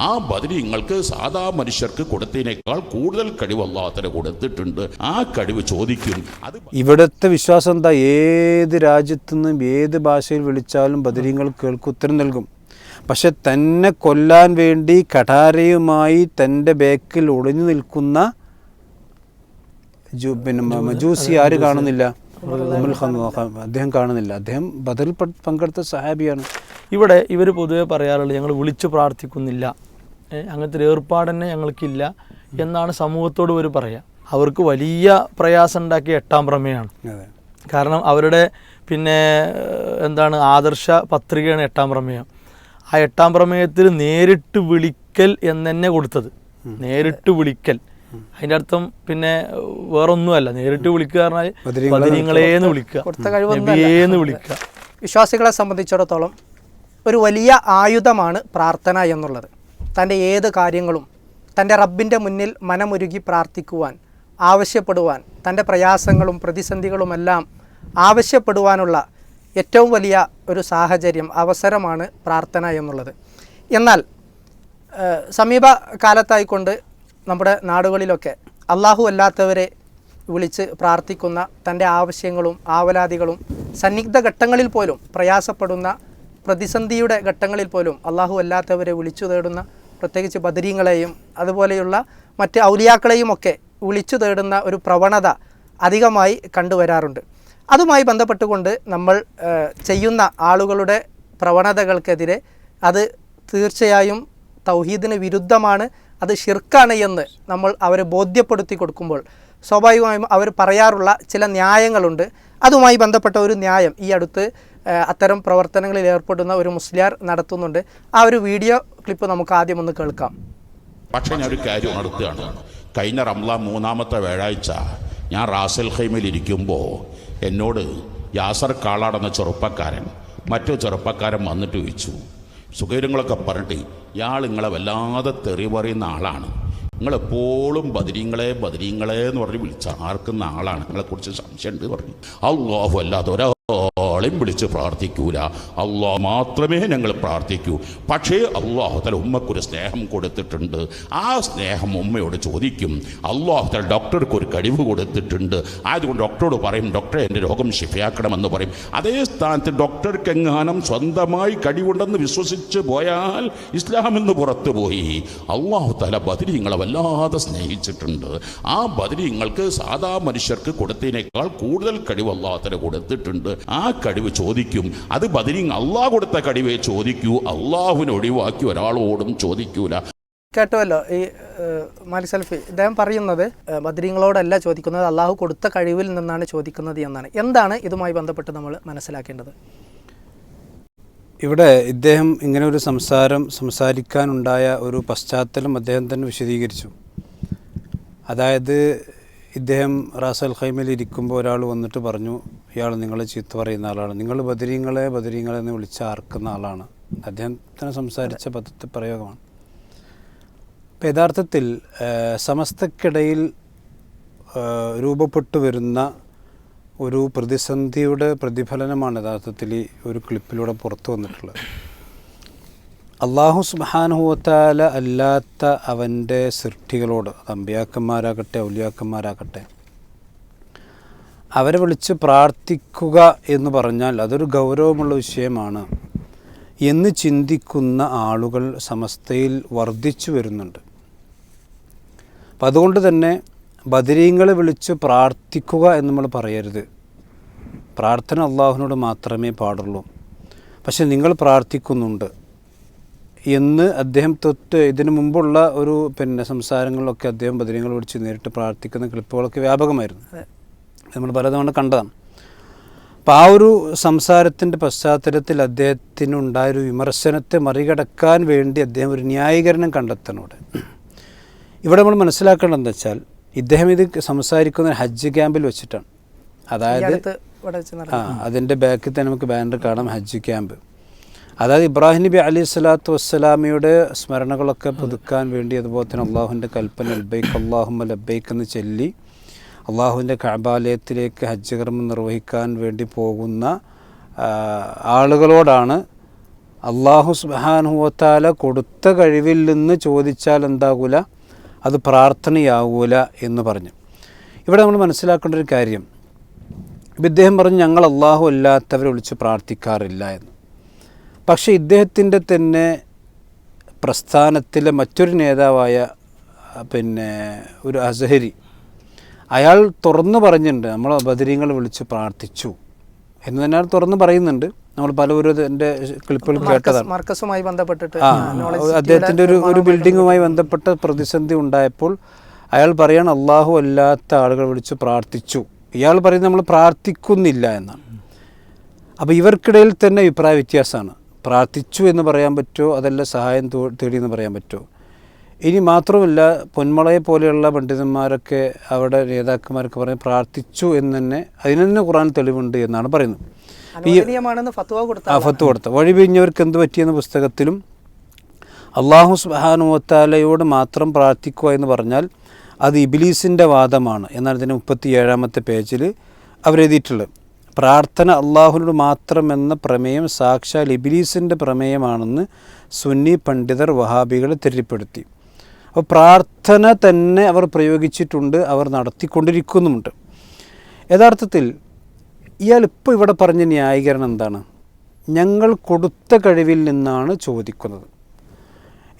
ആ ബദലി നിങ്ങൾക്ക് സാധാ മനുഷ്യർക്ക് കൊടുത്തതിനേക്കാൾ കൂടുതൽ കഴിവ് അള്ളാഹത്തിന് കൊടുത്തിട്ടുണ്ട്. ആ കഴിവ് ചോദിക്കും. അത് ഇവിടുത്തെ വിശ്വാസം എന്താ? ഏത് രാജ്യത്തു നിന്നും ഏത് ഭാഷയിൽ വിളിച്ചാലും ബദരീങ്ങൾ കേൾക്ക് ഉത്തരം നൽകും. പക്ഷെ തന്നെ കൊല്ലാൻ വേണ്ടി കഠാരയുമായി തന്റെ ബേക്കിൽ ഒളിഞ്ഞു നിൽക്കുന്ന ജു പിന്നെ മജൂസി ആര് കാണുന്നില്ല? അദ്ദേഹം കാണുന്നില്ല. അദ്ദേഹം ബദറിൽ പ- പങ്കെടുത്ത സഹാബിയാണ്. ഇവിടെ ഇവർ പൊതുവെ പറയാറുള്ളത് ഞങ്ങൾ വിളിച്ചു പ്രാർത്ഥിക്കുന്നില്ല. അങ്ങനത്തെ ഒരു ഏർപ്പാട് തന്നെ ഞങ്ങൾക്കില്ല എന്നാണ് സമൂഹത്തോട് ഒരു പറയുക അവർക്ക് വലിയ പ്രയാസം ഉണ്ടാക്കിയ എട്ടാം പ്രമേയമാണ് അതെ. കാരണം അവരുടെ പിന്നെ എന്താണ് ആദർശ പത്രികയാണ് എട്ടാം പ്രമേയം. ആ എട്ടാം പ്രമേയത്തിൽ നേരിട്ട് വിളിക്കൽ എന്ന് തന്നെ കൊടുത്തത് നേരിട്ട് വിളിക്കൽ. അതിന്റെ അർത്ഥം പിന്നെ വേറൊന്നുമല്ല. നേരിട്ട് വിളിക്കുക പറഞ്ഞാൽ വിളിക്കുക. വിളിക്കുക. വിശ്വാസികളെ സംബന്ധിച്ചിടത്തോളം ഒരു വലിയ ആയുധമാണ് പ്രാർത്ഥന എന്നുള്ളത്. തന്റെ ഏത് കാര്യങ്ങളും തന്റെ റബ്ബിന്റെ മുന്നിൽ മനമൊരുകി പ്രാർത്ഥിക്കുവാൻ ആവശ്യപ്പെടുവാൻ തന്റെ പ്രയാസങ്ങളും പ്രതിസന്ധികളുമെല്ലാം ആവശ്യപ്പെടുവാനുള്ള ഏറ്റവും വലിയ ഒരു സാഹചര്യം അവസരമാണ് പ്രാർത്ഥന എന്നുള്ളത്. എന്നാൽ സമീപകാലത്തായിക്കൊണ്ട് സമീപ കാലത്തായിക്കൊണ്ട് നമ്മുടെ നാടുകളിലൊക്കെ അള്ളാഹു അല്ലാത്തവരെ വിളിച്ച് പ്രാർത്ഥിക്കുന്ന തന്റെ ആവശ്യങ്ങളും ആവലാതികളും സന്നിഗ്ധ ഘട്ടങ്ങളിൽ പോലും പ്രയാസപ്പെടുന്ന പ്രതിസന്ധിയുടെ ഘട്ടങ്ങളിൽ പോലും അള്ളാഹു അല്ലാത്തവരെ വിളിച്ചു തേടുന്ന പ്രത്യേകിച്ച് ബദരീങ്ങളെയും അതുപോലെയുള്ള മറ്റ് ഔലിയാക്കളെയും ഒക്കെ വിളിച്ചു തേടുന്ന ഒരു പ്രവണത അധികമായി കണ്ടുവരാറുണ്ട്. അതുമായി ബന്ധപ്പെട്ടുകൊണ്ട് നമ്മൾ ചെയ്യുന്ന ആളുകളുടെ പ്രവണതകൾക്കെതിരെ അത് തീർച്ചയായും തൗഹീദിന് വിരുദ്ധമാണ് അത് ഷിർക്കാണ് എന്ന് നമ്മൾ അവരെ ബോധ്യപ്പെടുത്തി കൊടുക്കുമ്പോൾ സ്വാഭാവികമായും അവർ പറയാറുള്ള ചില ന്യായങ്ങളുണ്ട്. അതുമായി ബന്ധപ്പെട്ട ഒരു ന്യായം ഈ അടുത്ത് അത്തരം പ്രവർത്തനങ്ങളിൽ ഏർപ്പെടുന്ന ഒരു മുസ്ലിയാർ നടത്തുന്നുണ്ട്. ആ ഒരു വീഡിയോ ക്ലിപ്പ് നമുക്ക് ആദ്യം ഒന്ന് കേൾക്കാം. പക്ഷേ ഞാൻ ഒരു കാര്യം നടത്തുകയാണ് കഴിഞ്ഞ റംല മൂന്നാമത്തെ വ്യാഴാഴ്ച ഞാൻ റാസൽ ഹൈമിൽ ഇരിക്കുമ്പോൾ എന്നോട് യാസർ കാളാടെന്ന ചെറുപ്പക്കാരൻ മറ്റു ചെറുപ്പക്കാരൻ വന്നിട്ട് ചോദിച്ചു. സുഖീരങ്ങളൊക്കെ പറഞ്ഞിട്ട് ഇയാൾ നിങ്ങളെ വല്ലാതെ തെറി പറയുന്ന ആളാണ്. നിങ്ങളെപ്പോഴും ബദരീങ്ങളെ ബദരീങ്ങളെ എന്ന് പറഞ്ഞ് വിളിച്ച ആർക്കുന്ന ആളാണ്. നിങ്ങളെക്കുറിച്ച് സംശയമുണ്ട് പറഞ്ഞു. അള്ളാഹു അല്ലാതെ ഒരാളെയും വിളിച്ച് പ്രാർത്ഥിക്കൂല. അള്ളാഹ് മാത്രമേ ഞങ്ങൾ പ്രാർത്ഥിക്കൂ. പക്ഷേ അള്ളാഹു തല ഉമ്മക്കൊരു സ്നേഹം കൊടുത്തിട്ടുണ്ട്. ആ സ്നേഹം ഉമ്മയോട് ചോദിക്കും. അള്ളാഹുത്തല ഡോക്ടർക്ക് ഒരു കഴിവ് കൊടുത്തിട്ടുണ്ട്. ആയതുകൊണ്ട് ഡോക്ടറോട് പറയും ഡോക്ടറെ എന്റെ രോഗം ശിഫയാക്കണമെന്ന് പറയും. അതേ സ്ഥാനത്ത് ഡോക്ടർക്ക് എങ്ങാനും സ്വന്തമായി കഴിവുണ്ടെന്ന് വിശ്വസിച്ച് പോയാൽ ഇസ്ലാം എന്ന് പുറത്തു പോയി. അള്ളാഹു തല ബദരീങ്ങളെ വല്ലാതെ സ്നേഹിച്ചിട്ടുണ്ട്. ആ ബദരീങ്ങൾക്ക് സാധാ മനുഷ്യർക്ക് കൊടുത്തതിനേക്കാൾ കൂടുതൽ കഴിവ് അള്ളാഹു തല കൊടുത്തിട്ടുണ്ട്. ആ കഴിവ് ചോദിക്കും. അത് ബദരി അള്ളാഹ് കൊടുത്ത കഴിവേ ചോദിക്കൂ. അള്ളാഹുവിനെ ഒഴിവാക്കി ഒരാളോടും ചോദിക്കൂല. കേട്ടുവല്ലോ ഈ മാലി മാലിക് സൽഫി ഇദ്ദേഹം പറയുന്നത് ബദരീങ്ങളോടല്ല ചോദിക്കുന്നത് അള്ളാഹു കൊടുത്ത കഴിവിൽ നിന്നാണ് ചോദിക്കുന്നത് എന്നാണ്. എന്താണ് ഇതുമായി ബന്ധപ്പെട്ട് നമ്മൾ മനസ്സിലാക്കേണ്ടത്? ഇവിടെ ഇദ്ദേഹം ഇങ്ങനെ ഒരു സംസാരം സംസാരിക്കാനുണ്ടായ ഒരു പശ്ചാത്തലം അദ്ദേഹം തന്നെ വിശദീകരിച്ചു. അതായത് ഇദ്ദേഹം റാസൽ ഖൈമിൽ ഇരിക്കുമ്പോൾ ഒരാൾ വന്നിട്ട് പറഞ്ഞു ഇയാൾ നിങ്ങളെ ചീത്ത പറയുന്ന ആളാണ്. നിങ്ങൾ ബദരീങ്ങളെ ബദരീങ്ങളെ എന്ന് വിളിച്ച് ആർക്കുന്ന ആളാണ്. അദ്ദേഹത്തിന് സംസാരിച്ച പദത്തെ പ്രയോഗമാണ്. അപ്പം യഥാർത്ഥത്തിൽ സമസ്തക്കിടയിൽ രൂപപ്പെട്ടു വരുന്ന ഒരു പ്രതിസന്ധിയുടെ പ്രതിഫലനമാണ് യഥാർത്ഥത്തിൽ ഈ ഒരു ക്ലിപ്പിലൂടെ പുറത്തു വന്നിട്ടുള്ളത്. അള്ളാഹു സുബാനുഹൂത്താല അല്ലാത്ത അവന്റെ സൃഷ്ടികളോട് അമ്പിയാക്കന്മാരാകട്ടെ ഔലിയാക്കന്മാരാകട്ടെ അവരെ വിളിച്ച് പ്രാർത്ഥിക്കുക എന്ന് പറഞ്ഞാൽ അതൊരു ഗൗരവമുള്ള വിഷയമാണ് എന്ന് ചിന്തിക്കുന്ന ആളുകൾ സമസ്തയിൽ വർദ്ധിച്ചു വരുന്നുണ്ട്. അപ്പം അതുകൊണ്ട് തന്നെ ബദരീങ്ങളെ വിളിച്ച് പ്രാർത്ഥിക്കുക എന്ന് നമ്മൾ പറയരുത്. പ്രാർത്ഥന അള്ളാഹുവിനോട് മാത്രമേ പാടുള്ളൂ. പക്ഷെ നിങ്ങൾ പ്രാർത്ഥിക്കുന്നുണ്ട്. എന്ന് അദ്ദേഹം തൊട്ട് ഇതിനു മുമ്പുള്ള ഒരു പിന്നെ സംസാരങ്ങളിലൊക്കെ അദ്ദേഹം ബദിനങ്ങൾ വിളിച്ച് നേരിട്ട് പ്രാർത്ഥിക്കുന്ന ക്ലിപ്പുകളൊക്കെ വ്യാപകമായിരുന്നു. നമ്മൾ പലതവണ കണ്ടതാണ്. അപ്പോൾ ആ ഒരു സംസാരത്തിന്റെ പശ്ചാത്തലത്തിൽ അദ്ദേഹത്തിനുണ്ടായൊരു വിമർശനത്തെ മറികടക്കാൻ വേണ്ടി അദ്ദേഹം ഒരു ന്യായീകരണം കണ്ടെത്തണം ഇവിടെ ഇവിടെ നമ്മൾ മനസ്സിലാക്കേണ്ടത് എന്താ വെച്ചാൽ ഇദ്ദേഹം ഇത് സംസാരിക്കുന്ന ഹജ്ജ് ക്യാമ്പിൽ വെച്ചിട്ടാണ്. അതായത് ആ അതിന്റെ ബാക്കിൽ തന്നെ നമുക്ക് ബാനർ കാണാം ഹജ്ജ് ക്യാമ്പ്. അതായത് ഇബ്രാഹിം നബി അലി സ്വലാത്തു വസ്സലാമിയുടെ സ്മരണകളൊക്കെ പുതുക്കാൻ വേണ്ടി അതുപോലെ തന്നെ അള്ളാഹുവിന്റെ കൽപ്പന ലബൈക്ക് അള്ളാഹുമ്മ ലബൈക്ക് എന്ന് ചൊല്ലി അള്ളാഹുവിന്റെ കഅബാലയത്തിലേക്ക് ഹജ്ജ് കർമ്മം നിർവഹിക്കാൻ വേണ്ടി പോകുന്ന ആളുകളോടാണ് അള്ളാഹു സുബാനുഹത്താല കൊടുത്ത കഴിവിൽ നിന്ന് ചോദിച്ചാൽ എന്താകൂല? അത് പ്രാർത്ഥനയാകൂല എന്ന് പറഞ്ഞു. ഇവിടെ നമ്മൾ മനസ്സിലാക്കേണ്ട ഒരു കാര്യം. ഇപ്പം ഇദ്ദേഹം പറഞ്ഞു ഞങ്ങൾ അള്ളാഹു അല്ലാത്തവരെ വിളിച്ച് പ്രാർത്ഥിക്കാറില്ല എന്ന്. പക്ഷേ ഇദ്ദേഹത്തിന്റെ തന്നെ പ്രസ്ഥാനത്തിലെ മറ്റൊരു നേതാവായ പിന്നെ ഒരു അസഹരി അയാൾ തുറന്നു പറഞ്ഞിട്ടുണ്ട് നമ്മൾ ബദരീങ്ങൾ വിളിച്ച് പ്രാർത്ഥിച്ചു എന്ന് തന്നെ അയാൾ തുറന്നു പറയുന്നുണ്ട്. നമ്മൾ പലവരും എന്റെ ക്ലിപ്പുകൾ കേട്ടതാണ്. മാർക്കസുമായി ബന്ധപ്പെട്ടിട്ട് അദ്ദേഹത്തിന്റെ ഒരു ഒരു ബിൽഡിങ്ങുമായി ബന്ധപ്പെട്ട പ്രതിസന്ധി ഉണ്ടായപ്പോൾ അയാൾ പറയാൻ അള്ളാഹു അല്ലാത്ത ആളുകൾ വിളിച്ച് പ്രാർത്ഥിച്ചു. ഇയാൾ പറയുന്നത് നമ്മൾ പ്രാർത്ഥിക്കുന്നില്ല എന്നാണ്. അപ്പോൾ ഇവർക്കിടയിൽ തന്നെ അഭിപ്രായ വ്യത്യാസമാണ്. പ്രാർത്ഥിച്ചു എന്ന് പറയാൻ പറ്റുമോ? അതല്ല സഹായം തേടിയെന്ന് തേടി എന്ന് പറയാൻ പറ്റുമോ? ഇനി മാത്രമല്ല പൊന്മളയെ പോലെയുള്ള പണ്ഡിതന്മാരൊക്കെ അവിടെ നേതാക്കന്മാരൊക്കെ പറയും പ്രാർത്ഥിച്ചു എന്ന് തന്നെ അതിന് തന്നെ ഖുറാൻ തെളിവുണ്ട് എന്നാണ് പറയുന്നത്. ഫത്വ ആ ഫത്ത് കൊടുത്ത. വഴി പിരിഞ്ഞവർക്ക് എന്ത് പറ്റിയെന്ന പുസ്തകത്തിലും അള്ളാഹു സുബാനുവത്താലയോട് മാത്രം പ്രാർത്ഥിക്കുക എന്ന് പറഞ്ഞാൽ അത് ഇബിലീസിന്റെ വാദമാണ് എന്നാണ് ഇതിന്റെ മുപ്പത്തി ഏഴാമത്തെ പേജിൽ അവരെഴുതിയിട്ടുള്ളത്. പ്രാർത്ഥന അള്ളാഹുനോട് മാത്രം എന്ന പ്രമേയം സാക്ഷാൽ ഇബിലീസിന്റെ പ്രമേയമാണെന്ന് സുന്നി പണ്ഡിതർ വഹാബികളെ തെറ്റിപ്പെടുത്തി. അപ്പോൾ പ്രാർത്ഥന തന്നെ അവർ പ്രയോഗിച്ചിട്ടുണ്ട് അവർ നടത്തിക്കൊണ്ടിരിക്കുന്നുമുണ്ട്. യഥാർത്ഥത്തിൽ ഇയാൾ ഇപ്പോൾ ഇവിടെ പറഞ്ഞ ന്യായീകരണം എന്താണ്? ഞങ്ങൾ കൊടുത്ത കഴിവിൽ നിന്നാണ് ചോദിക്കുന്നത്.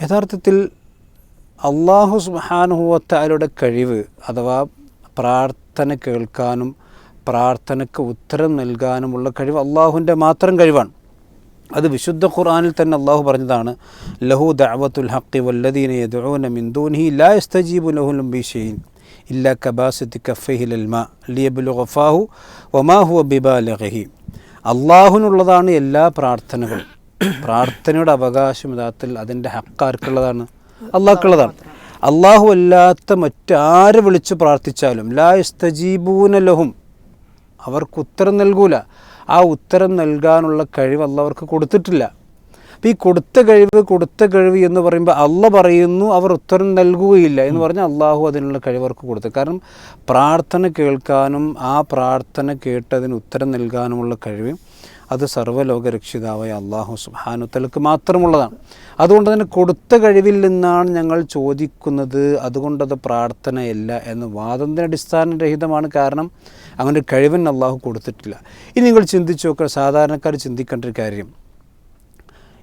യഥാർത്ഥത്തിൽ അള്ളാഹു സുബാനുഹുവത്താലയുടെ കഴിവ് അഥവാ പ്രാർത്ഥന കേൾക്കാനും പ്രാർത്ഥനയ്ക്ക് ഉത്തരം നൽകാനുമുള്ള കഴിവ് അള്ളാഹുവിന്റെ മാത്രം കഴിവാണ്. അത് വിശുദ്ധ ഖുർആാനിൽ തന്നെ അള്ളാഹു പറഞ്ഞതാണ് ലഹു ദഅവത്തുൽ ഹക്കി വല്ലദീന ലാ യസ്തജീബു ഇല്ല കബാസിത്തി കഫഹിൽ ലിയബുൽ ലിയബ്ലുഗ ഫാഹു വമാ ഹുവ ബിബാലിഗഹി. അള്ളാഹുവിനുള്ളതാണ് എല്ലാ പ്രാർത്ഥനകളും. പ്രാർത്ഥനയുടെ അവകാശം യഥാർത്ഥത്തിൽ അതിന്റെ ഹക്കാർക്കുള്ളതാണ് അള്ളാഹ്ക്കുള്ളതാണ്. അള്ളാഹു അല്ലാത്ത മറ്റാരെ വിളിച്ച് പ്രാർത്ഥിച്ചാലും ലാ യസ്തജീബൂന ലഹും അവർക്ക് ഉത്തരം നൽകൂല. ആ ഉത്തരം നൽകാനുള്ള കഴിവ് അല്ല അവർക്ക് കൊടുത്തിട്ടില്ല. അപ്പോൾ ഈ കൊടുത്ത കഴിവ് കൊടുത്ത കഴിവ് എന്ന് പറയുമ്പോൾ അല്ല പറയുന്നു അവർ ഉത്തരം നൽകുകയില്ല എന്ന് പറഞ്ഞാൽ അള്ളാഹു അതിനുള്ള കഴിവ് അവർക്ക് കൊടുത്തു. കാരണം പ്രാർത്ഥന കേൾക്കാനും ആ പ്രാർത്ഥന കേട്ടതിന് ഉത്തരം നൽകാനുമുള്ള കഴിവ് അത് സർവലോക രക്ഷിതാവായ അള്ളാഹു സുഹാനുത്തലക്ക് മാത്രമുള്ളതാണ്. അതുകൊണ്ട് തന്നെ കൊടുത്ത കഴിവിൽ നിന്നാണ് ഞങ്ങൾ ചോദിക്കുന്നത് അതുകൊണ്ടത് പ്രാർത്ഥനയല്ല എന്ന് വാദത്തിന് അടിസ്ഥാനരഹിതമാണ്. കാരണം അങ്ങനെ ഒരു കഴിവൻ അള്ളാഹു കൊടുത്തിട്ടില്ല. ഇനി നിങ്ങൾ ചിന്തിച്ചു നോക്കുക സാധാരണക്കാർ ചിന്തിക്കേണ്ട ഒരു കാര്യം.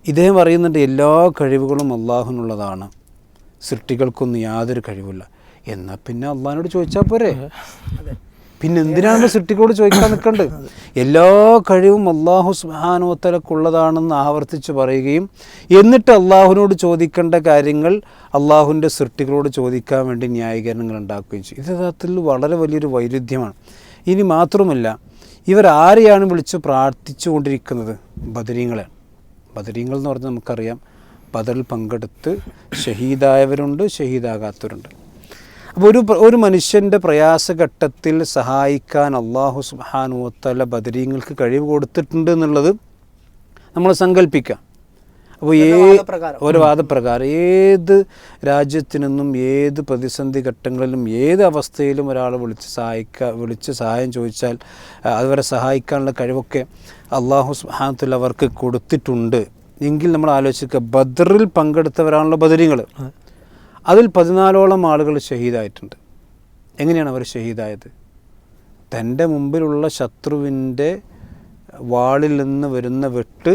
ഇദ്ദേഹം പറയുന്നുണ്ട് എല്ലാ കഴിവുകളും അള്ളാഹുനുള്ളതാണ്. സൃഷ്ടികൾക്കൊന്നും യാതൊരു കഴിവില്ല എന്നാൽ പിന്നെ അള്ളാഹിനോട് ചോദിച്ചാൽ പോരെ? പിന്നെ എന്തിനാണ് സൃഷ്ടികളോട് ചോദിക്കാൻ നിൽക്കേണ്ടത് എല്ലാ കഴിവും അള്ളാഹു സുഹാനോത്തലക്കുള്ളതാണെന്ന് ആവർത്തിച്ച് പറയുകയും എന്നിട്ട് അള്ളാഹുവിനോട് ചോദിക്കേണ്ട കാര്യങ്ങൾ അള്ളാഹുവിന്റെ സൃഷ്ടികളോട് ചോദിക്കാൻ വേണ്ടി ന്യായീകരണങ്ങൾ ഉണ്ടാക്കുകയും ചെയ്യും. ഇത് യഥാർത്ഥത്തിൽ വളരെ വലിയൊരു വൈരുദ്ധ്യമാണ്. ഇനി മാത്രമല്ല ഇവർ ആരെയാണ് വിളിച്ച് പ്രാർത്ഥിച്ചു കൊണ്ടിരിക്കുന്നത്? ബദരീങ്ങളെ. ബദരീങ്ങൾ എന്ന് പറഞ്ഞാൽ നമുക്കറിയാം ബദറിൽ പങ്കെടുത്ത് ഷഹീദായവരുണ്ട് ഷഹീദാകാത്തവരുണ്ട്. അപ്പോൾ ഒരു ഒരു മനുഷ്യന്റെ പ്രയാസഘട്ടത്തിൽ സഹായിക്കാൻ അള്ളാഹു സുബാനുവത്തല ബദരീങ്ങൾക്ക് കഴിവ് കൊടുത്തിട്ടുണ്ട് എന്നുള്ളത് നമ്മൾ സങ്കല്പിക്കാം അപ്പോൾ ഏ ഒരു വാദപ്രകാരം. ഏത് രാജ്യത്തു നിന്നും ഏത് പ്രതിസന്ധി ഘട്ടങ്ങളിലും ഏത് അവസ്ഥയിലും ഒരാൾ വിളിച്ച് സഹായിക്കുക വിളിച്ച് സഹായം ചോദിച്ചാൽ അതുവരെ സഹായിക്കാനുള്ള കഴിവൊക്കെ അള്ളാഹു സുഹാനത്തിൽ അവർക്ക് കൊടുത്തിട്ടുണ്ട്. എങ്കിൽ നമ്മൾ ആലോചിക്കുക ബദറിൽ പങ്കെടുത്തവരാണല്ലോ ബദരിങ്ങൾ അതിൽ പതിനാലോളം ആളുകൾ ഷഹീദായിട്ടുണ്ട്. എങ്ങനെയാണ് അവർ ഷഹീദായത്? തന്റെ മുമ്പിലുള്ള ശത്രുവിന്റെ വാളിൽ നിന്ന് വരുന്ന വെട്ട്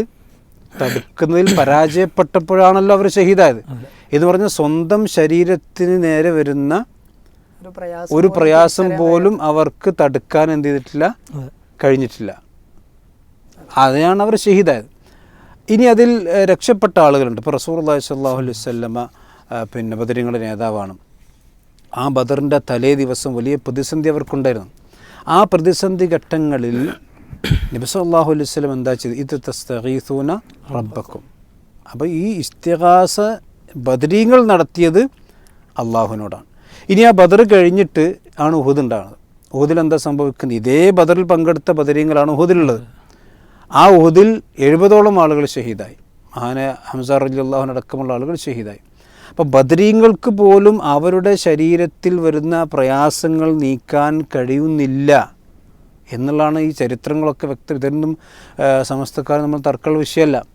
തടുക്കുന്നതിൽ പരാജയപ്പെട്ടപ്പോഴാണല്ലോ അവർ ഷഹീദായത്. എന്ന് പറഞ്ഞാൽ സ്വന്തം ശരീരത്തിന് നേരെ വരുന്ന ഒരു പ്രയാസം ഒരു പ്രയാസം പോലും അവർക്ക് തടുക്കാൻ എന്ത് ചെയ്തിട്ടില്ല? കഴിഞ്ഞിട്ടില്ല. അതിനാണ് അവർ ഷഹീദായത്. ഇനി അതിൽ രക്ഷപ്പെട്ട ആളുകളുണ്ട്. ഇപ്പോൾ റസൂർ അള്ളാഹി സ്വല്ലാഹു അലൈഹി സ്വല്ലമ്മ പിന്നെ ബദരിങ്ങളുടെ നേതാവാണ്. ആ ബദറിന്റെ തലേ ദിവസം വലിയ പ്രതിസന്ധി അവർക്കുണ്ടായിരുന്നു. ആ പ്രതിസന്ധി ഘട്ടങ്ങളിൽ നബി സല്ലല്ലാഹു അലൈഹി വസല്ലം എന്താ ചെയ്തു ഇത് തസ്തഖീസൂന റബ്ബക്കും. അപ്പോൾ ഈ ഇസ്തിഹാസ ബദരീങ്ങൾ നടത്തിയത് അള്ളാഹുവിനോടാണ്. ഇനി ആ ബദർ കഴിഞ്ഞിട്ട് ആണ് ഉഹുദ് ഉണ്ടാകുന്നത്. ഉഹുദിൽ എന്താ സംഭവിക്കുന്നത്? ഇതേ ബദറിൽ പങ്കെടുത്ത ബദരീങ്ങളാണ് ഉഹുദിലുള്ളത്. ആ ഉഹുദിൽ എഴുപതോളം ആളുകൾ ഷഹീദായി. മഹാന ഹംസാർ അലി അള്ളാഹുനടക്കമുള്ള ആളുകൾ ഷഹീദായി. അപ്പോൾ ബദരീങ്ങൾക്ക് പോലും അവരുടെ ശരീരത്തിൽ വരുന്ന പ്രയാസങ്ങൾ നീക്കാൻ കഴിയുന്നില്ല എന്നുള്ളതാണ് ഈ ചരിത്രങ്ങളൊക്കെ വ്യക്തം. ഇതൊന്നും സമസ്തക്കാർ നമ്മൾ തർക്ക വിഷയമല്ല.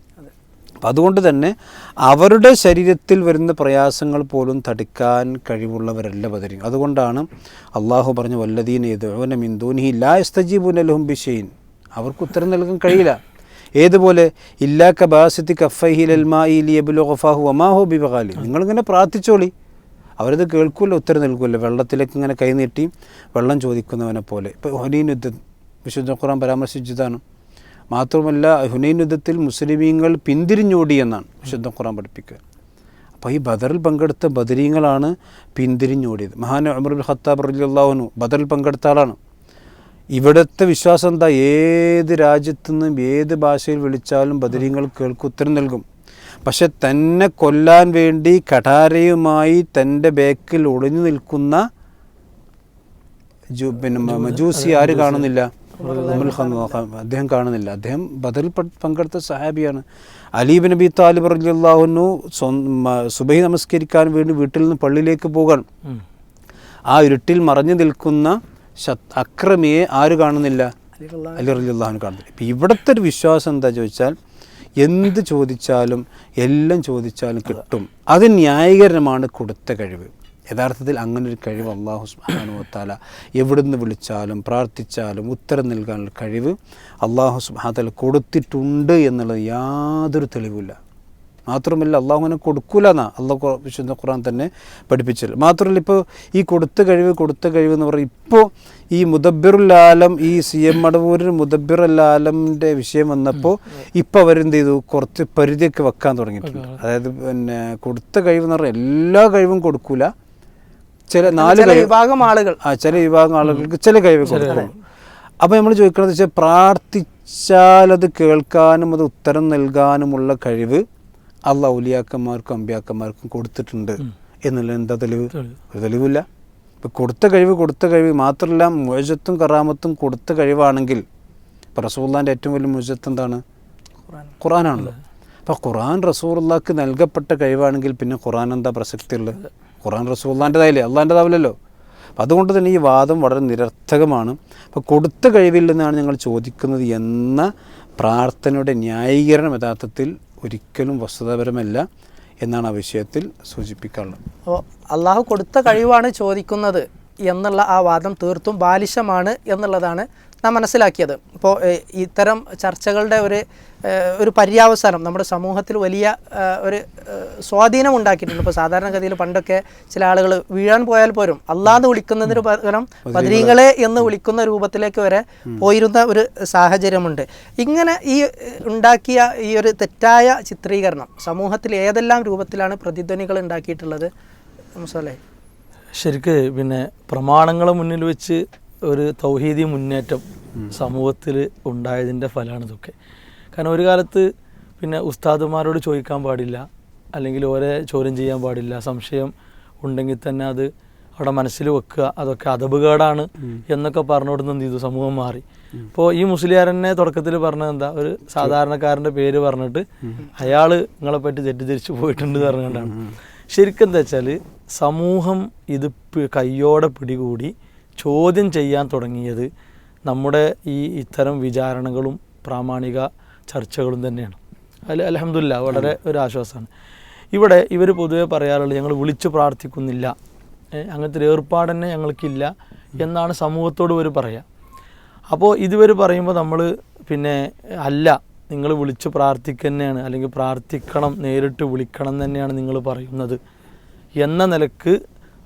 അപ്പം അതുകൊണ്ട് തന്നെ അവരുടെ ശരീരത്തിൽ വരുന്ന പ്രയാസങ്ങൾ പോലും തടുക്കാൻ കഴിവുള്ളവരല്ല ബദരി അതുകൊണ്ടാണ് അള്ളാഹു പറഞ്ഞു വല്ലദീൻ യദൂന മിൻ ദൂനിഹി ലാ യസ്തജീബൂന ലഹും ബിഷൈൻ. അവർക്ക് ഉത്തരം നൽകാൻ കഴിയില്ല. ഏതുപോലെ ഇല്ലാ കബാസിത്തി കഫഹിലൽമാഫാഹു അമാഹോ ബിബാലി നിങ്ങളിങ്ങനെ പ്രാർത്ഥിച്ചോളി. അവരത് കേൾക്കുമല്ലോ ഉത്തരം നൽകുമല്ലോ വെള്ളത്തിലേക്ക് ഇങ്ങനെ കൈനീട്ടി വെള്ളം ചോദിക്കുന്നവനെ പോലെ. ഇപ്പോൾ ഹുനീൻ യുദ്ധം വിശുദ്ധ ഖുറാൻ പരാമർശിച്ചതാണ്. മാത്രമല്ല ഹുനൈൻ യുദ്ധത്തിൽ മുസ്ലിമീങ്ങൾ പിന്തിരിഞ്ഞോടി എന്നാണ് വിശുദ്ധ ഖുറാൻ പഠിപ്പിക്കുക. അപ്പോൾ ഈ ബദറിൽ പങ്കെടുത്ത ബദരീങ്ങളാണ് പിന്തിരിഞ്ഞോടിയത്. മഹാൻ അമർ ഖത്താബ് റലിയുള്ളാഹുനു ബദറിൽ പങ്കെടുത്ത ആളാണ്. ഇവിടുത്തെ വിശ്വാസം എന്താ? ഏത് രാജ്യത്തു നിന്നും ഏത് ഭാഷയിൽ വിളിച്ചാലും ബദരീങ്ങൾ കേൾക്ക് ഉത്തരം നൽകും. പക്ഷെ തന്നെ കൊല്ലാൻ വേണ്ടി കഠാരയുമായി തന്റെ ബേക്കിൽ ഒളിഞ്ഞു നിൽക്കുന്ന പിന്നെ മജൂസി ആര് കാണുന്നില്ല? അദ്ദേഹം കാണുന്നില്ല. അദ്ദേഹം ബദറിൽ പങ്കെടുത്ത സഹാബിയാണ്. അലീബ് നബി താലിബ് റലിയല്ലാഹുനു സുബൈ നമസ്കരിക്കാൻ വേണ്ടി വീട്ടിൽ നിന്ന് പള്ളിയിലേക്ക് പോകാൻ. ആ ഇരുട്ടിൽ മറഞ്ഞു നിൽക്കുന്ന അക്രമിയെ ആര് കാണുന്നില്ല? അലി റലിയല്ലാഹുന് കാണുന്നില്ല. ഇപ്പം ഇവിടുത്തെ ഒരു വിശ്വാസം എന്താ ചോദിച്ചാൽ എന്ത് ചോദിച്ചാലും എല്ലാം ചോദിച്ചാലും കിട്ടും. അത് ന്യായീകരണമാണ് കൊടുത്ത കഴിവ്. യഥാർത്ഥത്തിൽ അങ്ങനൊരു കഴിവ് അള്ളാഹു സുബാനുവത്താല എവിടുന്ന് വിളിച്ചാലും പ്രാർത്ഥിച്ചാലും ഉത്തരം നൽകാനുള്ള കഴിവ് അള്ളാഹു സുബാത്തല കൊടുത്തിട്ടുണ്ട് എന്നുള്ളത് യാതൊരു തെളിവില്ല മാത്രമല്ല അള്ളാഹു അങ്ങനെ കൊടുക്കൂല എന്നാ അള്ളാഹു വിശുദ്ധ ഖുറാൻ തന്നെ പഠിപ്പിച്ചത്. മാത്രമല്ല ഇപ്പോൾ ഈ കൊടുത്ത കഴിവ് കൊടുത്ത കഴിവ് എന്ന് പറയും ഇപ്പോൾ ഈ മുദബിറുൽ ആലം ഈ സി എം മടവൂരിൽ മുദബിറുൽ ആലമിന്റെ വിഷയം വന്നപ്പോൾ ഇപ്പോൾ അവരെന്ത് ചെയ്തു? കുറച്ച് പരിധിയൊക്കെ വെക്കാൻ തുടങ്ങിയിട്ടുണ്ട്. അതായത് പിന്നെ കൊടുത്ത കഴിവ് എന്ന് പറഞ്ഞാൽ എല്ലാ കഴിവും കൊടുക്കൂല. ചില നാല് വിഭാഗം ആളുകൾ. ആ ചില വിഭാഗം ആളുകൾക്ക് ചില കഴിവ് കൊടുക്കും. അപ്പോൾ നമ്മൾ ചോദിക്കുന്നത് വെച്ചാൽ പ്രാർത്ഥിച്ചാൽ അത് കേൾക്കാനും അത് ഉത്തരം നൽകാനുമുള്ള കഴിവ് അള്ള ഔലിയാക്കന്മാർക്കും അമ്പ്യാക്കന്മാർക്കും കൊടുത്തിട്ടുണ്ട്. എന്നുള്ള എന്താ തെളിവ്? ഒരു തെളിവില്ല. ഇപ്പം കൊടുത്ത കഴിവ് കൊടുത്ത കഴിവ് മാത്രമല്ല മുഴജത്തും കറാമത്തും കൊടുത്ത കഴിവാണെങ്കിൽ ഇപ്പം റസൂള്ളാന്റെ ഏറ്റവും വലിയ മുഴജത്ത് എന്താണ്? ഖുറാനാണല്ലോ. അപ്പോൾ ഖുറാൻ റസൂള്ളാക്ക് നൽകപ്പെട്ട കഴിവാണെങ്കിൽ പിന്നെ ഖുറാൻ എന്താ പ്രസക്തിയുള്ളത്? ഖുറാൻ റസൂള്ളാന്റെതായില്ലേ അള്ളാന്റെതാവില്ലല്ലോ അപ്പം അതുകൊണ്ട് തന്നെ ഈ വാദം വളരെ നിരർത്ഥകമാണ്. അപ്പോൾ കൊടുത്ത കഴിവിൽ നിന്നാണ് ഞങ്ങൾ ചോദിക്കുന്നത് എന്ന പ്രാർത്ഥനയുടെ ന്യായീകരണം യഥാർത്ഥത്തിൽ ഒരിക്കലും വസ്തുതാപരമല്ല എന്നാണ് ആ വിഷയത്തിൽ സൂചിപ്പിക്കാനുള്ളത്. അപ്പോൾ അള്ളാഹു കൊടുത്ത കഴിവാണ് ചോദിക്കുന്നത് എന്നുള്ള ആ വാദം തീർത്തും ബാലിശമാണ് എന്നുള്ളതാണ് നാം മനസ്സിലാക്കിയത്. ഇപ്പോൾ ഇത്തരം ചർച്ചകളുടെ ഒരു ഒരു പര്യാവസാനം നമ്മുടെ സമൂഹത്തിൽ വലിയ ഒരു സ്വാധീനം ഉണ്ടാക്കിയിട്ടുണ്ട്. ഇപ്പോൾ സാധാരണഗതിയിൽ പണ്ടൊക്കെ ചില ആളുകൾ വീഴാൻ പോയാൽ പോരും അല്ലാതെ വിളിക്കുന്നതിന് പകരം ബദ്രീങ്ങളെ എന്ന് വിളിക്കുന്ന രൂപത്തിലേക്ക് വരെ പോയിരുന്ന ഒരു സാഹചര്യമുണ്ട്. ഇങ്ങനെ ഈ ഉണ്ടാക്കിയ ഈ ഒരു തെറ്റായ ചിത്രീകരണം സമൂഹത്തിൽ ഏതെല്ലാം രൂപത്തിലാണ് പ്രതിധ്വനികൾ ഉണ്ടാക്കിയിട്ടുള്ളത്? മുസലേ ശരിക്ക് പിന്നെ പ്രമാണങ്ങളെ മുന്നിൽ വെച്ച് ഒരു തൗഹീദി മുന്നേറ്റം സമൂഹത്തിൽ ഉണ്ടായതിന്റെ ഫലമാണ് ഇതൊക്കെ. കാരണം ഒരു കാലത്ത് പിന്നെ ഉസ്താദുമാരോട് ചോദിക്കാൻ പാടില്ല അല്ലെങ്കിൽ ഓരെ ചോദ്യം ചെയ്യാൻ പാടില്ല സംശയം ഉണ്ടെങ്കിൽ തന്നെ അത് അവിടെ മനസ്സിൽ വെക്കുക അതൊക്കെ അതപകേടാണ് എന്നൊക്കെ പറഞ്ഞുകൊടുന്ന് എന്ത് ചെയ്തു? സമൂഹം മാറി. ഇപ്പോൾ ഈ മുസ്ലിയാരനെ തുടക്കത്തിൽ പറഞ്ഞത് എന്താ? ഒരു സാധാരണക്കാരന്റെ പേര് പറഞ്ഞിട്ട് അയാൾ നിങ്ങളെ പറ്റി തെറ്റിദ്ധരിച്ചു പോയിട്ടുണ്ട് പറഞ്ഞുകൊണ്ടാണ്. ശരിക്കും എന്താ വെച്ചാൽ സമൂഹം ഇത് കയ്യോടെ പിടികൂടി ചോദ്യം ചെയ്യാൻ തുടങ്ങിയത് നമ്മുടെ ഈ ഇത്തരം വിചാരണകളും പ്രാമാണിക ചർച്ചകളും തന്നെയാണ്. അതിൽ അലഹമില്ല വളരെ ഒരു ആശ്വാസമാണ്. ഇവിടെ ഇവർ പൊതുവെ പറയാറുള്ളത് ഞങ്ങൾ വിളിച്ചു പ്രാർത്ഥിക്കുന്നില്ല. അങ്ങനത്തെ ഒരു ഏർപ്പാട് തന്നെ ഞങ്ങൾക്കില്ല എന്നാണ് സമൂഹത്തോട് ഇവർ പറയുക അപ്പോൾ ഇതുവരെ പറയുമ്പോൾ നമ്മൾ പിന്നെ അല്ല നിങ്ങൾ വിളിച്ച് പ്രാർത്ഥിക്കുക തന്നെയാണ് അല്ലെങ്കിൽ പ്രാർത്ഥിക്കണം നേരിട്ട് വിളിക്കണം തന്നെയാണ് നിങ്ങൾ പറയുന്നത് എന്ന നിലയ്ക്ക്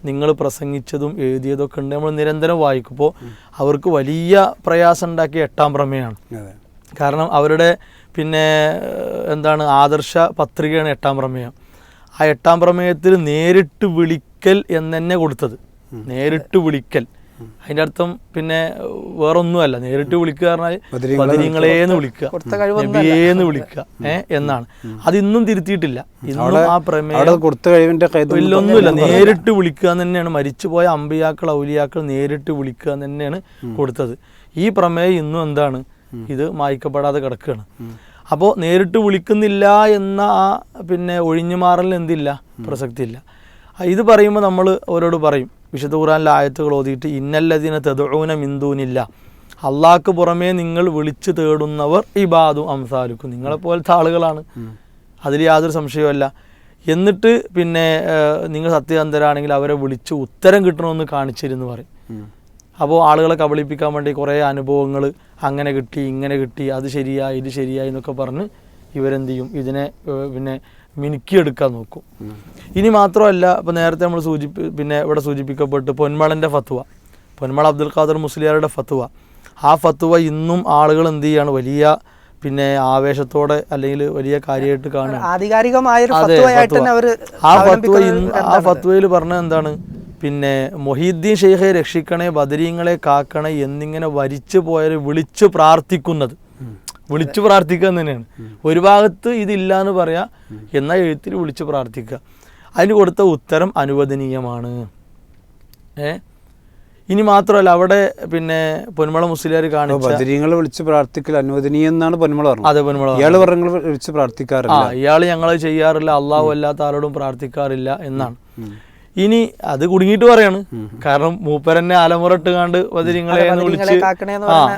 നിങ്ങൾ പ്രസംഗിച്ചതും എഴുതിയതൊക്കെ ഉണ്ട്. നമ്മൾ നിരന്തരം വായിക്കുമ്പോൾ അവർക്ക് വലിയ പ്രയാസം ഉണ്ടാക്കിയ എട്ടാം പ്രമേയമാണ്. കാരണം അവരുടെ പിന്നെ എന്താണ് ആദർശ പത്രികയാണ് എട്ടാം പ്രമേയം. ആ എട്ടാം പ്രമേയത്തിൽ നേരിട്ട് വിളിക്കൽ എന്ന് തന്നെ കൊടുത്തത് നേരിട്ട് വിളിക്കൽ. അതിന്റെ അർത്ഥം പിന്നെ വേറൊന്നുമല്ല. നേരിട്ട് വിളിക്കുക പറഞ്ഞാൽ ബദരീങ്ങളെ ബദരീങ്ങളേന്ന് വിളിക്കുക. ഏഹ് എന്നാണ്. അത് ഇന്നും തിരുത്തിയിട്ടില്ല. ഇന്നും ആ പ്രമേയം ഇല്ലൊന്നുമില്ല. നേരിട്ട് വിളിക്കുക തന്നെയാണ്. മരിച്ചുപോയ അമ്പിയാക്കൾ ഔലിയാക്കൾ നേരിട്ട് വിളിക്കുക തന്നെയാണ് കൊടുത്തത്. ഈ പ്രമേയം ഇന്നും എന്താണ്? ഇത് മായ്ക്കപ്പെടാതെ കിടക്കുകയാണ്. അപ്പോൾ നേരിട്ട് വിളിക്കുന്നില്ല എന്ന ആ പിന്നെ ഒഴിഞ്ഞു മാറലിന് എന്തില്ല പ്രസക്തിയില്ല. ഇല്ല ഇത് പറയുമ്പോൾ നമ്മൾ അവരോട് പറയും. വിശുദ്ധ ഖുറാനിലെ ആയത്തുകൾ ഓതിയിട്ട് ഇന്നല്ലതിനെ തെതൂന മിന്തൂനില്ല അള്ളാഹ്ക്ക് പുറമേ നിങ്ങൾ വിളിച്ചു തേടുന്നവർ ഇബാദു അംസാലുക്കും. നിങ്ങളെപ്പോലത്തെ ആളുകളാണ്. അതിൽ യാതൊരു സംശയവുമല്ല. എന്നിട്ട് പിന്നെ നിങ്ങൾ സത്യസന്ധരാണെങ്കിൽ അവരെ വിളിച്ച് ഉത്തരം കിട്ടണമെന്ന് കാണിച്ചിരുന്നു പറയും. അപ്പോൾ ആളുകളെ കബളിപ്പിക്കാൻ വേണ്ടി കുറേ അനുഭവങ്ങൾ അങ്ങനെ കിട്ടി ഇങ്ങനെ കിട്ടി അത് ശരിയായി ഇത് ശരിയായി എന്നൊക്കെ പറഞ്ഞ് ഇവരെന്ത് ചെയ്യും? ഇതിനെ പിന്നെ മിനുക്കിയെടുക്കാൻ നോക്കും. ഇനി മാത്രമല്ല ഇപ്പോൾ നേരത്തെ നമ്മൾ സൂചിപ്പി പിന്നെ ഇവിടെ സൂചിപ്പിക്കപ്പെട്ട് പൊന്മളന്റെ ഫത്വ. പൊന്മള അബ്ദുൽ ഖാദർ മുസ്ലിയാരുടെ ഫത്വ. ആ ഫത്വ ഇന്നും ആളുകൾ എന്ത് ചെയ്യാണ്? വലിയ പിന്നെ ആവേശത്തോടെ അല്ലെങ്കിൽ വലിയ കാര്യമായിട്ട് കാണുക. ഫത്വ. ആ ഫത്വ ആ ഫത്വയിൽ പറഞ്ഞ എന്താണ്? പിന്നെ മൊഹീദ്ദീൻ ഷെയ്ഖെ രക്ഷിക്കണേ ബദരീങ്ങളെ കാക്കണേ എന്നിങ്ങനെ വരിച്ചു പോയാൽ വിളിച്ചു പ്രാർത്ഥിക്കുന്നത്. വിളിച്ചു പ്രാർത്ഥിക്കുക എന്ന് തന്നെയാണ്. ഒരു ഭാഗത്ത് ഇതില്ല എന്ന് പറയാം എന്നാൽ എഴുത്തിൽ വിളിച്ചു പ്രാർത്ഥിക്കുക. അതിന് കൊടുത്ത ഉത്തരം അനുവദനീയമാണ്. ഏ? ഇനി മാത്രമല്ല അവിടെ പിന്നെ പൊന്മള മുസ്ലിയാർ കാണിച്ചു വിളിച്ച് പ്രാർത്ഥിക്കൽ അനുവദനീയം എന്നാണ് പൊന്മള പറഞ്ഞത്. അതെ പൊന്മള പറഞ്ഞ വിളിച്ച് ആ പ്രാർത്ഥിക്കാറില്ല ഇയാൾ ഞങ്ങൾ ചെയ്യാറില്ല അള്ളാഹു അല്ലാത്ത ആരോടും പ്രാർത്ഥിക്കാറില്ല എന്നാണ്. ഇനി അത് കുടുങ്ങിയിട്ട് പറയാണ്. കാരണം മൂപ്പരന്നെ ആലമുറ കാണ്ട് വതിരിങ്ങളെ വിളിച്ച്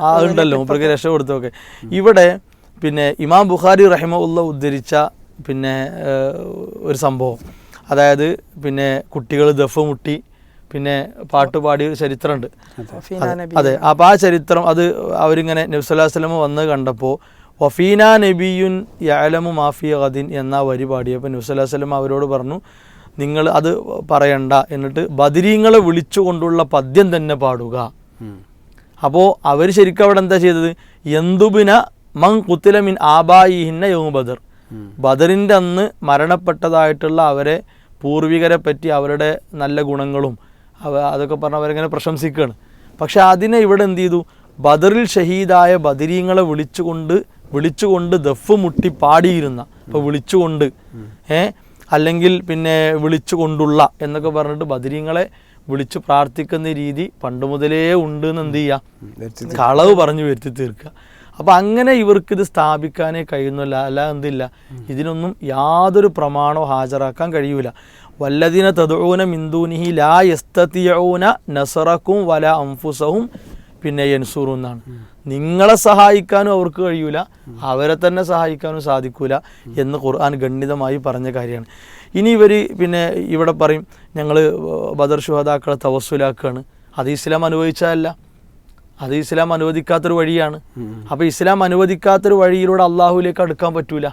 ആ ഉണ്ടല്ലോ മൂപ്പർക്ക് രക്ഷ കൊടുത്തൊക്കെ ഇവിടെ പിന്നെ ഇമാം ബുഖാരി റഹിമുള്ള ഉദ്ധരിച്ച പിന്നെ ഒരു സംഭവം. അതായത് പിന്നെ കുട്ടികൾ ദഫ് മുട്ടി പിന്നെ പാട്ട് പാടിയ ഒരു ചരിത്രമുണ്ട് അതെ. അപ്പോൾ ആ ചരിത്രം അത് അവരിങ്ങനെ നബ്സുല്ലാസ്ലമ വന്ന് കണ്ടപ്പോൾ വഫീന നബിയുൻ യാലമു മാഫിയ ഖദിൻ എന്ന വരി പാടിയപ്പോൾ നബ്സല്ലാ അവരോട് പറഞ്ഞു നിങ്ങൾ അത് പറയണ്ട എന്നിട്ട് ബദിരീങ്ങളെ വിളിച്ചുകൊണ്ടുള്ള പദ്യം തന്നെ പാടുക. അപ്പോൾ അവർ ശരിക്കും അവിടെ എന്താ ചെയ്തത്? എന്തുബിന മങ് കുത്തില മിൻ ആബായിഹിന്ന യോമ ബദർ. ബദറിന്റെ അന്ന് മരണപ്പെട്ടതായിട്ടുള്ള അവരെ പൂർവികരെ പറ്റി അവരുടെ നല്ല ഗുണങ്ങളും അവ അതൊക്കെ പറഞ്ഞ് അവരിങ്ങനെ പ്രശംസിക്കുകയാണ് പക്ഷെ അതിനെ ഇവിടെ എന്ത് ചെയ്തു? ബദറിൽ ഷഹീദായ ബദരീങ്ങളെ വിളിച്ചുകൊണ്ട് വിളിച്ചുകൊണ്ട് ദഫ് മുട്ടി പാടിയിരുന്ന. അപ്പോൾ വിളിച്ചുകൊണ്ട് ഏ? അല്ലെങ്കിൽ പിന്നെ വിളിച്ചു കൊണ്ടുള്ള എന്നൊക്കെ പറഞ്ഞിട്ട് ബദരീങ്ങളെ വിളിച്ചു പ്രാർത്ഥിക്കുന്ന രീതി പണ്ട് മുതലേ ഉണ്ട് എന്ന് എന്ത് ചെയ്യുക കളവ് പറഞ്ഞു വരുത്തി തീർക്കുക. അപ്പം അങ്ങനെ ഇവർക്കിത് ഇത് സ്ഥാപിക്കാനേ കഴിയുന്നില്ല അല്ല എന്തില്ല. ഇതിനൊന്നും യാതൊരു പ്രമാണവും ഹാജരാക്കാൻ കഴിയൂല. വല്ലതിന തദൂന മിന്ദൂനിഹി ലാ യസ്തത്തിയൂന നസറക്കും വല അംഫുസവും പിന്നെ യൻസൂറും എന്നാണ്. നിങ്ങളെ സഹായിക്കാനും അവർക്ക് കഴിയൂല അവരെ തന്നെ സഹായിക്കാനും സാധിക്കൂല എന്ന് ഖുർആൻ ഗണ്ഡിതമായി പറഞ്ഞ കാര്യമാണ്. ഇനി ഇവർ പിന്നെ ഇവിടെ പറയും ഞങ്ങൾ ബദർ ശുഹദാക്കളെ തവസ്സുലാക്കുകയാണ് അത് ഇസ്ലാം അനുവദിച്ചതല്ല. അത് ഇസ്ലാം അനുവദിക്കാത്തൊരു വഴിയാണ്. അപ്പോൾ ഇസ്ലാം അനുവദിക്കാത്തൊരു വഴിയിലൂടെ അള്ളാഹുവിലേക്ക് അടുക്കാൻ പറ്റൂല.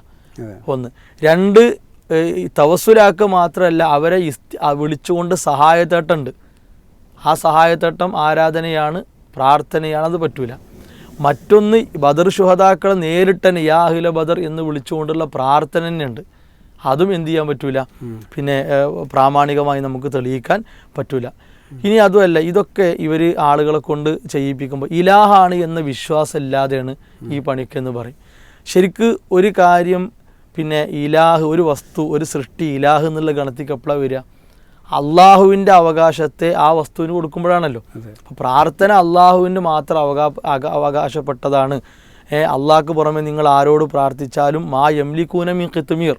ഒന്ന്. രണ്ട് തവസ്സുലാക്കുക മാത്രമല്ല അവരെ വിളിച്ചുകൊണ്ട് സഹായത്തേട്ടുണ്ട് ആ സഹായത്തേട്ടം ആരാധനയാണ് പ്രാർത്ഥനയാണ് അത് പറ്റൂല. മറ്റൊന്ന് ബദർ ശുഹതാക്കളെ നേരിട്ട് തന്നെ യാ ബദർ എന്ന് വിളിച്ചുകൊണ്ടുള്ള പ്രാർത്ഥന തന്നെയുണ്ട്. അതും എന്ത് ചെയ്യാൻ പറ്റൂല. പിന്നെ പ്രാമാണികമായി നമുക്ക് തെളിയിക്കാൻ പറ്റൂല. ഇനി അതുമല്ല ഇതൊക്കെ ഇവർ ആളുകളെ കൊണ്ട് ചെയ്യിപ്പിക്കുമ്പോൾ ഇലാഹാണ് എന്ന വിശ്വാസം ഇല്ലാതെയാണ് ഈ പണിക്കെന്ന് പറയും. ശരിക്ക് ഒരു കാര്യം പിന്നെ ഇലാഹ് ഒരു വസ്തു ഒരു സൃഷ്ടി ഇലാഹ് എന്നുള്ള ഗണത്തിക്ക് എപ്പോഴാണ് വരിക. അള്ളാഹുവിന്റെ അവകാശത്തെ ആ വസ്തുവിന് കൊടുക്കുമ്പോഴാണല്ലോ. അപ്പോൾ പ്രാർത്ഥന അള്ളാഹുവിന്റെ മാത്രം അവകാ അവകാശപ്പെട്ടതാണ്. അള്ളാഹ്ക്ക് പുറമെ നിങ്ങൾ ആരോട് പ്രാർത്ഥിച്ചാലും മാ യംലിക്കൂന മീ കിത്തുമീർ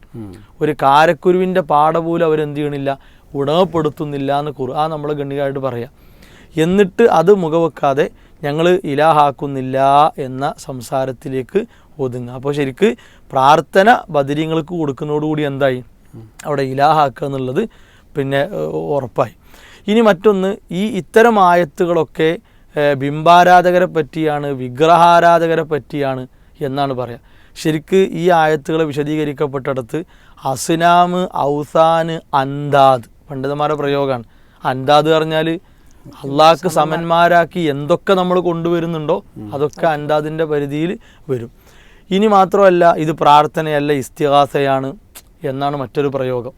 ഒരു കാരക്കുരുവിന്റെ പാട പോലും അവരെന്ത് ചെയ്യണില്ല ഉടമപ്പെടുത്തുന്നില്ല എന്ന് ഖുർആൻ നമ്മൾ ഗണ്ണികമായിട്ട് പറയാം. എന്നിട്ട് അത് മുഖവെക്കാതെ ഞങ്ങൾ ഇലാഹാക്കുന്നില്ല എന്ന സംസാരത്തിലേക്ക് ഒതുങ്ങുക. അപ്പോൾ ശരിക്ക് പ്രാർത്ഥന ബദിര്യങ്ങൾക്ക് കൊടുക്കുന്നതോടുകൂടി എന്തായി? അവിടെ ഇലാഹാക്കുക എന്നുള്ളത് പിന്നെ ഉറപ്പായി. ഇനി മറ്റൊന്ന് ഈ ഇത്തരം ആയത്തുകളൊക്കെ ബിംബാരാധകരെ പറ്റിയാണ് വിഗ്രഹാരാധകരെ പറ്റിയാണ് എന്നാണ് പറയുക ശരിക്ക് ഈ ആയത്തുകൾ വിശദീകരിക്കപ്പെട്ടിടത്ത് അസ്നാമ് ഔസാന് അന്താദ് പണ്ഡിതന്മാരുടെ പ്രയോഗമാണ് അന്താദ് പറഞ്ഞാൽ അള്ളാഹ്ക്ക് സമന്മാരാക്കി എന്തൊക്കെ നമ്മൾ കൊണ്ടുവരുന്നുണ്ടോ അതൊക്കെ അന്താദിന്റെ പരിധിയിൽ വരും. ഇനി മാത്രമല്ല ഇത് പ്രാർത്ഥനയല്ല ഇസ്തിഹാസയാണ്. എന്നാണ് മറ്റൊരു പ്രയോഗം.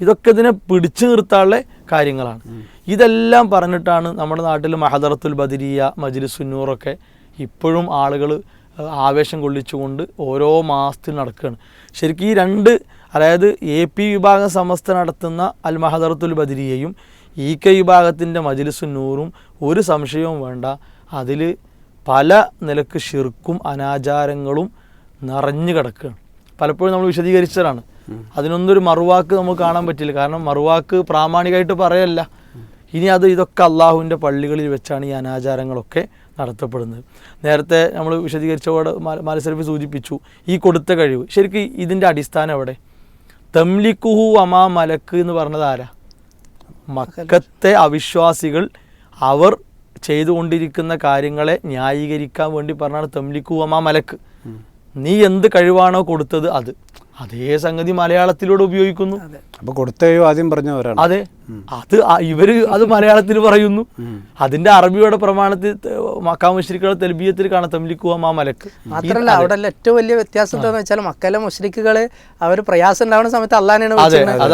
ഇതൊക്കെ ഇതിനെ പിടിച്ചു നിർത്താനുള്ള കാര്യങ്ങളാണ്. ഇതെല്ലാം പറഞ്ഞിട്ടാണ് നമ്മുടെ നാട്ടിൽ മഹദറത്തുൽ ബദിരിയ മജ്ലിസുന്നൂറൊക്കെ ഇപ്പോഴും ആളുകൾ ആവേശം കൊള്ളിച്ചുകൊണ്ട് ഓരോ മാസത്തിൽ നടക്കുകയാണ് ശരിക്കും ഈ രണ്ട് അതായത് എ പി വിഭാഗം സമസ്ത നടത്തുന്ന അൽ മഹദറത്തുൽ ബദിരിയയും ഇ കെ വിഭാഗത്തിന്റെ മജ്ലിസുന്നൂറും ഒരു സംശയവും വേണ്ട. അതിൽ പല നിലയ്ക്ക് ഷിർക്കും അനാചാരങ്ങളും നിറഞ്ഞു കിടക്കുകയാണ് പലപ്പോഴും നമ്മൾ വിശദീകരിച്ചതാണ്. അതിനൊന്നും ഒരു മറുവാക്ക് നമുക്ക് കാണാൻ പറ്റില്ല. കാരണം മറുവാക്ക് പ്രാമാണികമായിട്ട് പറയല്ല. ഇനി അത് ഇതൊക്കെ അള്ളാഹുവിന്റെ പള്ളികളിൽ വെച്ചാണ് ഈ അനാചാരങ്ങളൊക്കെ നടത്തപ്പെടുന്നത്. നേരത്തെ നമ്മൾ വിശദീകരിച്ചതോടെ മത്സരപ്പ് സൂചിപ്പിച്ചു. ഈ കൊടുത്ത കഴിവ്. ശരിക്കും ഇതിന്റെ അടിസ്ഥാനം എവിടെ? തംലിക്കുഹു അമാ മലക്ക് എന്ന് പറഞ്ഞത് ആരാ? മക്കത്തെ അവിശ്വാസികൾ അവർ ചെയ്തുകൊണ്ടിരിക്കുന്ന കാര്യങ്ങളെ ന്യായീകരിക്കാൻ വേണ്ടി പറഞ്ഞാണ് തംലിക്കുഹു അമാ മലക്ക്. നീ എന്ത് കഴിവാണോ കൊടുത്തത് അത്. അതേ സംഗതി മലയാളത്തിലൂടെ ഉപയോഗിക്കുന്നു. അപ്പോൾ കൊടുത്തയോ ആദ്യം പറഞ്ഞവരാണ്. അതെ. അത് ഇവർ അത് മലയാളത്തിൽ പറയുന്നു. അതിന്റെ അറബിയുടെ പ്രമാണത്തിൽ മക്കാ മുശ്രിക്കുകളുടെ തെൽബിയത്തിൽ കാണാം തംലിക്കു മാ മലക്ക്. മാത്രല്ല അവിടെ ഏറ്റവും വലിയ വ്യത്യാസം എന്താന്ന് വെച്ചാൽ മക്കലെ മുഷ്രിക്കുകൾ അവർ പ്രയാസം ഉണ്ടാവുന്ന സമയത്ത് അള്ളാനാണ്.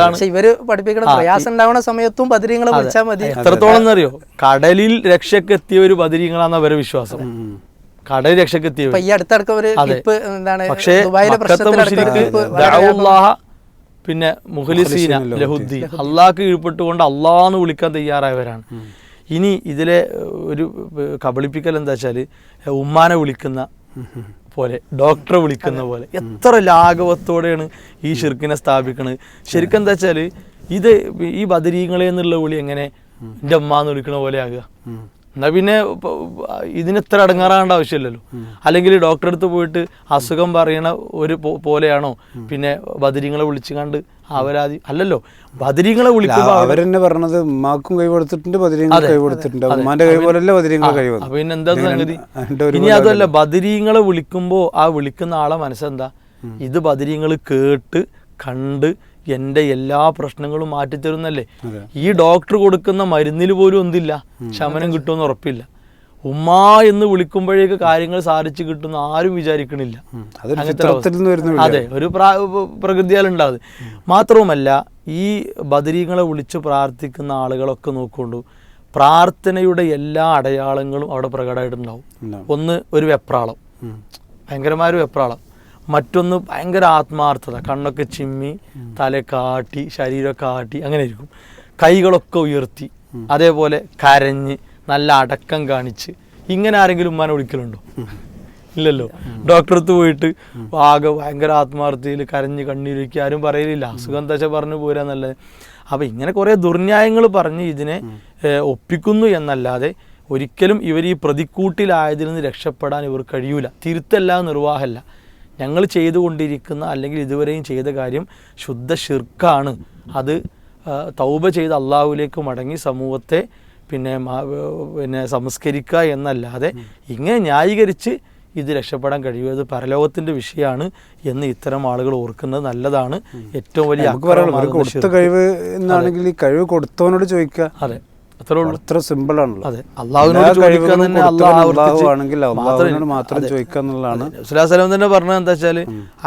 പക്ഷെ ഇവർ പഠിപ്പിക്കുന്ന പ്രയാസം ഉണ്ടാവുന്ന സമയത്തും ബദരീങ്ങളെ വിളിച്ചാൽ മതി. എത്രത്തോളം എന്നറിയോ? കടലിൽ രക്ഷക്കെത്തിയ ഒരു ബദരീങ്ങളാണ് അവരുടെ വിശ്വാസം. കടലിൽ രക്ഷക്ക് എത്തിയവർ ഇപ്പൊ ഈ അടുത്തടക്കം ഒരു എന്താണ്? പക്ഷേ പിന്നെ മുഖലിസീന ലഹുദ്ദീൻ. അള്ളാഹ്ക്ക് കീഴ്പ്പെട്ടുകൊണ്ട് അള്ളാന്ന് വിളിക്കാൻ തയ്യാറായവരാണ്. ഇനി ഇതിലെ ഒരു കബളിപ്പിക്കൽ എന്താ വെച്ചാൽ ഉമ്മാനെ വിളിക്കുന്ന പോലെ ഡോക്ടറെ വിളിക്കുന്ന പോലെ. എത്ര ലാഘവത്തോടെയാണ് ഈ ഷിർക്കിനെ സ്ഥാപിക്കുന്നത് ശരിക്കും എന്താ വെച്ചാൽ ഇത് ഈ ബദരീങ്ങളെ എന്നുള്ള വിളി എങ്ങനെ എന്റെ ഉമ്മാന്ന് എന്ന് വിളിക്കണ പോലെ ആകുക. എന്നാ പിന്നെ ഇതിനെത്ര ഇതിന് ഇത്ര അടങ്ങാറാകേണ്ട ആവശ്യമില്ലല്ലോ. അല്ലെങ്കിൽ ഡോക്ടറെ അടുത്ത് പോയിട്ട് അസുഖം പറയണ ഒരു പോലെയാണോ? പിന്നെ ബദരിങ്ങളെ വിളിച്ചു കണ്ട് അവരാതി അല്ലല്ലോ. ബദരിങ്ങളെ വിളിക്കുമ്പോൾ അവരെന്നെ പറഞ്ഞത് ഉമ്മാക്കും കൈ കൊടുത്തിട്ടുണ്ട് ബദിരീങ്ങൾ അതെ. കൈ കൊടുത്തിട്ടുണ്ട്. അതെ. ഉമ്മാന്റെ കൈ പോലല്ല ബദിരീങ്ങൾ കൈ അപ്പൊ പിന്നെ എന്താ സംഗതി? ഇനി അതല്ല ബദരീങ്ങളെ വിളിക്കുമ്പോ ആ വിളിക്കുന്ന ആളെ മനസ്സെന്താ? ഇത് ബദരീങ്ങൾ കേട്ട് കണ്ട് എന്റെ എല്ലാ പ്രശ്നങ്ങളും മാറ്റിത്തരുന്നല്ലേ? ഈ ഡോക്ടർ കൊടുക്കുന്ന മരുന്നിൽ പോലും ഒന്നില്ല ശമനം കിട്ടുമെന്ന് ഉറപ്പില്ല. ഉമ്മ എന്ന് വിളിക്കുമ്പോഴേക്ക് കാര്യങ്ങൾ സാധിച്ചു കിട്ടുന്ന ആരും വിചാരിക്കണില്ല. അതെ ഒരു പ്രകൃതിയാലുണ്ടാവും മാത്രവുമല്ല ഈ ബദരീങ്ങളെ വിളിച്ച് പ്രാർത്ഥിക്കുന്ന ആളുകളൊക്കെ നോക്കൊണ്ടു പ്രാർത്ഥനയുടെ എല്ലാ അടയാളങ്ങളും അവിടെ പ്രകടമായിട്ടുണ്ടാവും. ഒന്ന് ഒരു വെപ്രാളം. ഭയങ്കരമായ ഒരു വെപ്രാളം. മറ്റൊന്ന് ഭയങ്കര ആത്മാർത്ഥത. കണ്ണൊക്കെ ചിമ്മി തല കാട്ടി ശരീരമൊക്കെ ആട്ടി അങ്ങനെ ഇരിക്കും. കൈകളൊക്കെ ഉയർത്തി അതേപോലെ കരഞ്ഞ് നല്ല അടക്കം കാണിച്ച് ഇങ്ങനെ ആരെങ്കിലും ഉമ്മാനെ വിളിക്കലുണ്ടോ? ഇല്ലല്ലോ. ഡോക്ടറെ അടുത്ത് പോയിട്ട് ആകെ ഭയങ്കര ആത്മാർത്ഥതയിൽ കരഞ്ഞ് കണ്ണീരൊക്കെ ആരും പറയലില്ല. അസുഖം എന്താ പറഞ്ഞു പോരാന്നല്ലത് അപ്പൊ ഇങ്ങനെ കുറേ ദുർന്യായങ്ങൾ പറഞ്ഞ് ഇതിനെ ഒപ്പിക്കുന്നു എന്നല്ലാതെ ഒരിക്കലും ഇവർ ഈ പ്രതിക്കൂട്ടിലായതിൽ നിന്ന് രക്ഷപ്പെടാൻ ഇവർ കഴിയൂല. തിരുത്തല്ല നിർവാഹമല്ല ഞങ്ങൾ ചെയ്തുകൊണ്ടിരിക്കുന്ന അല്ലെങ്കിൽ ഇതുവരെയും ചെയ്ത കാര്യം ശുദ്ധ ഷിർക്കാണ് അത് തൗബ ചെയ്ത് അള്ളാഹുലേക്ക് മടങ്ങി സമൂഹത്തെ പിന്നെ പിന്നെ സംസ്കരിക്കുക എന്നല്ലാതെ ഇങ്ങനെ ന്യായീകരിച്ച് ഇത് രക്ഷപ്പെടാൻ കഴിയുന്നത് പരലോകത്തിന്റെ വിഷയമാണ് എന്ന് ഇത്തരം ആളുകൾ ഓർക്കുന്നത് നല്ലതാണ്. ഏറ്റവും വലിയ. കഴിവ് എന്നാണെങ്കിൽ ഈ കഴിവ് കൊടുത്തവനോട് ചോദിക്കുക. അതെ. അത്രേ സിമ്പിൾ ആണല്ലോ. അതെ. അള്ളാഹുവിനോട് എല്ലാ ചോദിക്കാൻ കഴിവുകളും തന്നെ അള്ളാഹ് മാത്രം ചോദിക്കുക എന്നുള്ളതാണ്. സുലാസലം തന്നെ പറഞ്ഞത് എന്താ വെച്ചാൽ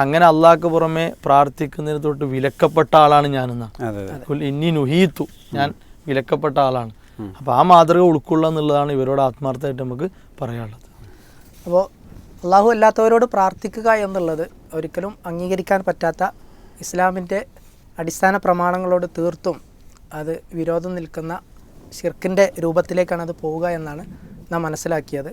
അങ്ങനെ അള്ളാഹ്ക്ക് പുറമെ പ്രാർത്ഥിക്കുന്നതിന് തൊട്ട് വിലക്കപ്പെട്ട ആളാണ് ഞാനെന്നാ അതെ അതെ ഖുൽ ഇന്നി നുഹീത്തു. ഞാൻ വിലക്കപ്പെട്ട ആളാണ്. അപ്പോൾ ആ മാതൃക ഉൾക്കൊള്ളുക എന്നുള്ളതാണ് ഇവരോട് ആത്മാർത്ഥമായിട്ട് നമുക്ക് പറയാനുള്ളത്. അപ്പോൾ അള്ളാഹു അല്ലാത്തവരോട് പ്രാർത്ഥിക്കുക എന്നുള്ളത് ഒരിക്കലും അംഗീകരിക്കാൻ പറ്റാത്ത ഇസ്ലാമിന്റെ അടിസ്ഥാന പ്രമാണങ്ങളോട് തീർത്തും അത് വിരോധം നിൽക്കുന്ന ഷിർക്കിന്റെ രൂപത്തിലേക്കാണ് അത് പോവുക എന്നാണ് നാം മനസ്സിലാക്കിയത്.